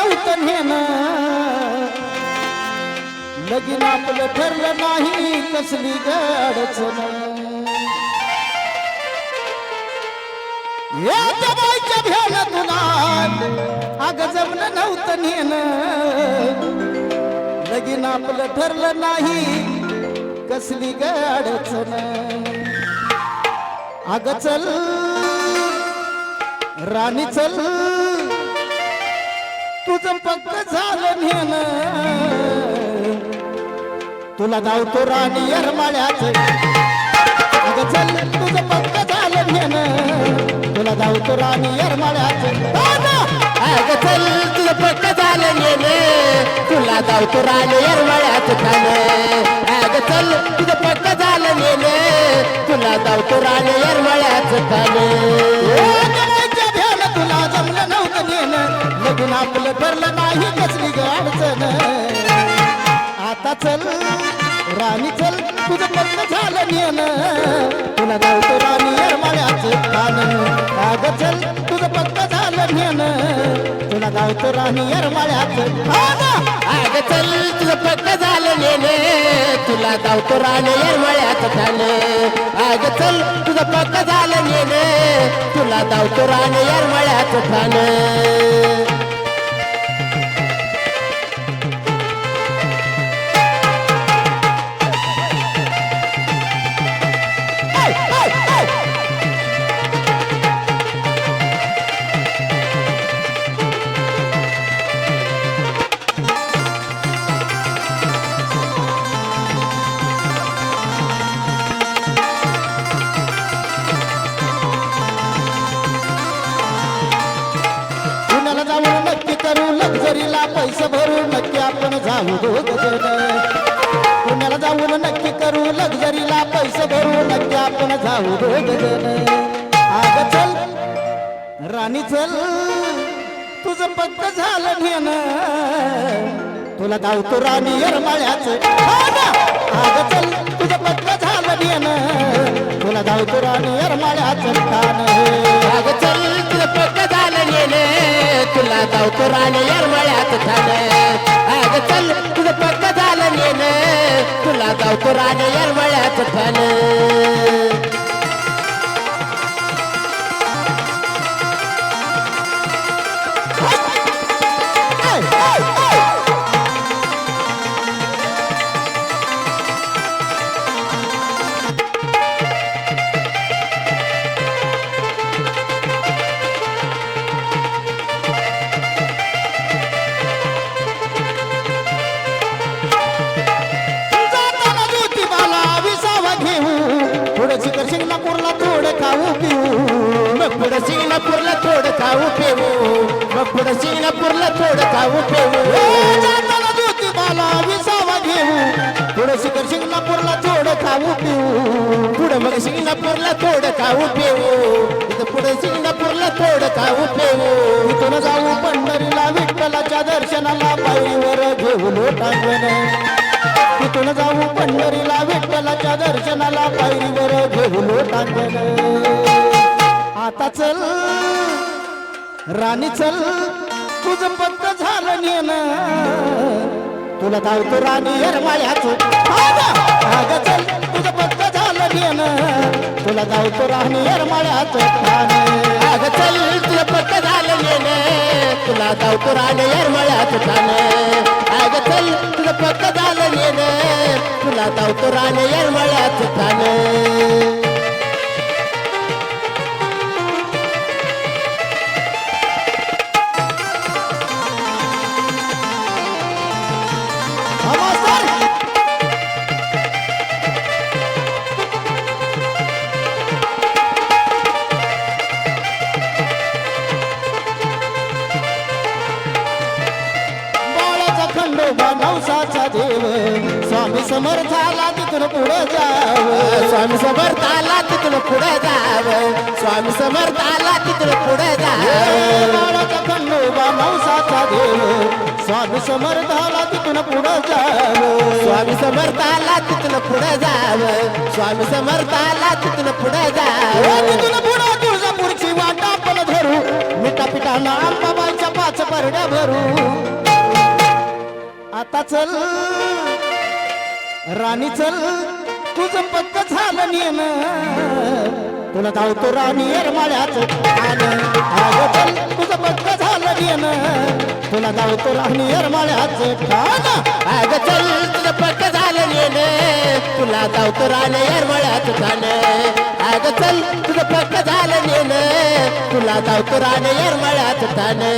नव्हतं नेणं. लगीन आपलं ठरलं नाही कसली गडचण या जबाईच्या भ्याला तुला अग जमलं नव्हतं नेणं. लगीन आपलं ठरलं नाही कसली गडचण अग चल राणी चल. तुझं पक्क झालं नेणं. तुला धावतो राणी यरमाळ्याच. अगं चल तुझं पक्क झालं नेणं. तुला धावतो राणी यरमाळ्याच. हो अगं चल तुझं पक्क झालं नेले तुला धावतो राणे यरमाळ्याच खाणं अगं चल तुझं पक्क झालं नेले तुला धावतो राणी यरमाळ्याच खाणं नेणं आपलं ठरलं नाही कसली अडचण. आता चल राणी चल तुझं लग्न झालं नेणं. तुला गावतो राणी यरमाळ्याचं कान अग चल तुझं पक्क झालं नेणं. तुला गावतो राणी यरमाळ्याचं कान अग चल तुझं पक्क झालं नेले तुला धावतो राणे येरमाळ्यात खाणं. आग चल तुझं पक्क झालं नेले तुला धावतो राणे येरमाळ्यात खाणं. करू? लक्झरीला पैसे भरू? नक्की आपण जाऊ दोघ जण. जाऊन नक्की करू. लक्झरीला पैसे भरू नक्की आपण जाऊ दोघ आग चल राणी चल तुझं पत्त झालं घेण तुला धावतो राणी यरमाळ्याच. आग चल तुझं पत्त हो झालं घेण तुला धावतो राणी यरमाळ्याच कान आग चल तुझं पत्त झालं घेण तुला धावतो राणी यरमाळ्याच खाणं आग चल तुझं पक्क तुला धावतो यार येरमाळ्यात खाणं पुढं सिंगणापूरला थोडं खाऊ पिऊ. मग पुढं सिंगणापूरला थोडं खाऊ पिऊ. जाताना ज्योतिबाला विसावा घेऊ. थोडं शिखर शिंगणापूरला थोडं खाऊ पिऊ. पुढं मग सिंगणापूरला थोडं खाऊ पिऊ. इथं पुढं सिंगणापूरला थोडं खाऊ पिऊ. इथून जाऊ पंढरीला विठ्ठलाच्या दर्शनाला पायरीवर घेऊ लोटांगण तिथून जाऊ पंढरीला विठ्ठलाच्या दर्शनाला पायरीवर घेऊ लोटांगण आता चल. राणी चल. तुझं पक्क झालं नेन तुला धावतो राणी यरमाळ्याच? अग चल. तुझं पक्क झालं नेन तुला धावतो राणी यरमाळ्याच? खाणं अग चल. तुला पक्क झालं नेन तुला धावतो राणी येरमाळ्यात खाणं अग चल. तुझं पक्क झालं नेन तुला धावतो राणी येरमाळ्यात खाणं स्वामी समर्थाला तिथून पुढे जाव. स्वामी समर्थाला तिथून पुढे जाव. स्वामी समर्थाला तिथून पुढे जाव. बाळाचा खंडोबा नवसाचा देव. स्वामी समर्थाला तिथून पुढे जाव. स्वामी समर्थाला तिथून पुढे जाव. स्वामी समर्थाला तिथून पुढे जाव. तिथून पुढे तुळजापूरची वाट आपण धरू. मिठा पिठाला अंबाबाईच्या पाच परड्या भरू. आता चल. राणी चल तुझं पक्क झालं नेणं. तुला धावतो राणी येरमाळ्याच ठाण अगं चल तुझं पक्क झालं नेणं. तुला धावतो राणी येरमाळ्याच ठाण चल तुझं पक्क झालं नेने तुला धावतो राणी येरमाळ्याच ठाणे आग चल तुझं पक्क झालं नेने तुला धावतो राणी येरमाळ्याच ठाणे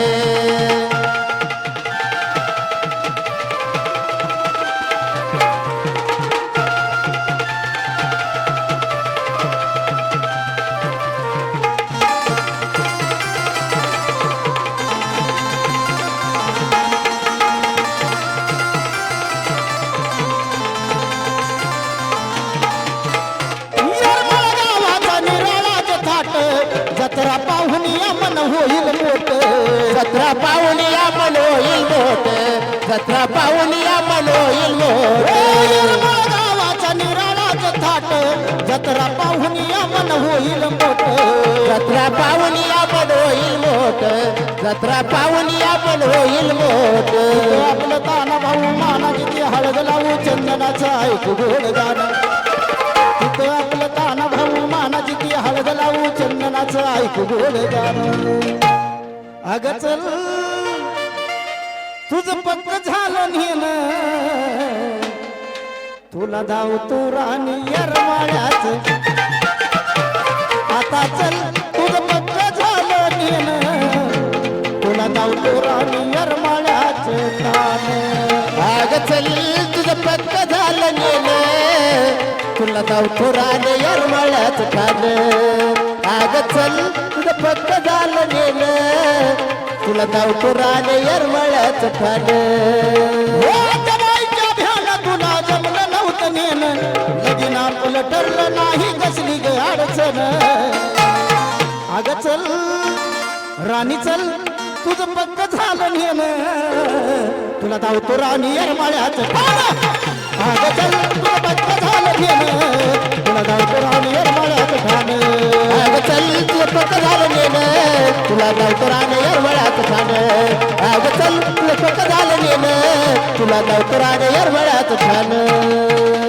जत्रा पाहून या मन होईल मोठ. जत्रा पाहुणी या मन होईल मोठ. जत्रा पाहुणी या मन होईल मोठ गावाचा निराळाचं थाट. जत्रा पाहून या मन होईल मोठ. जत्रा पाहुणी या मन होईल मोठ. जत्रा पाहुणी या मन होईल मोठ. आपलं ताना भाऊ माना किती हळद लावू चंदनाचं ऐकू गोड गाणं. तिथं आपलं ताना चंदनाचं अग चल तुझं पक्क झालं नेणं. तुला धावतो राणी यरमाळ्याच आता चल तुझं पक्क झालं नेणं. तुला धावतो राणी यरमाळ्याच अग चल तुझं पक्क झालं नेलं तुला तू राणी यरमाळ्याच ठाणे अग चल तुझं पक्क झालं नेलं तुला धावतो राणे यरमळ्याच ठाणे तुला जमलं नव्हतं नेणं. लगीन आपलं ठरलं नाही कसली ग अडचण. अग चल राणी चल तुझं पक्क झालं नेणं. तुला धावतो राणी येरमाळ्याचं अग चल तुझं पक्क झालं नेणं. तुला जावतो राणे येरमळ्यात ठाणे. अग चल तुझं झालं नेन तुला जावतो राणे येरमळ्यात ठाणे.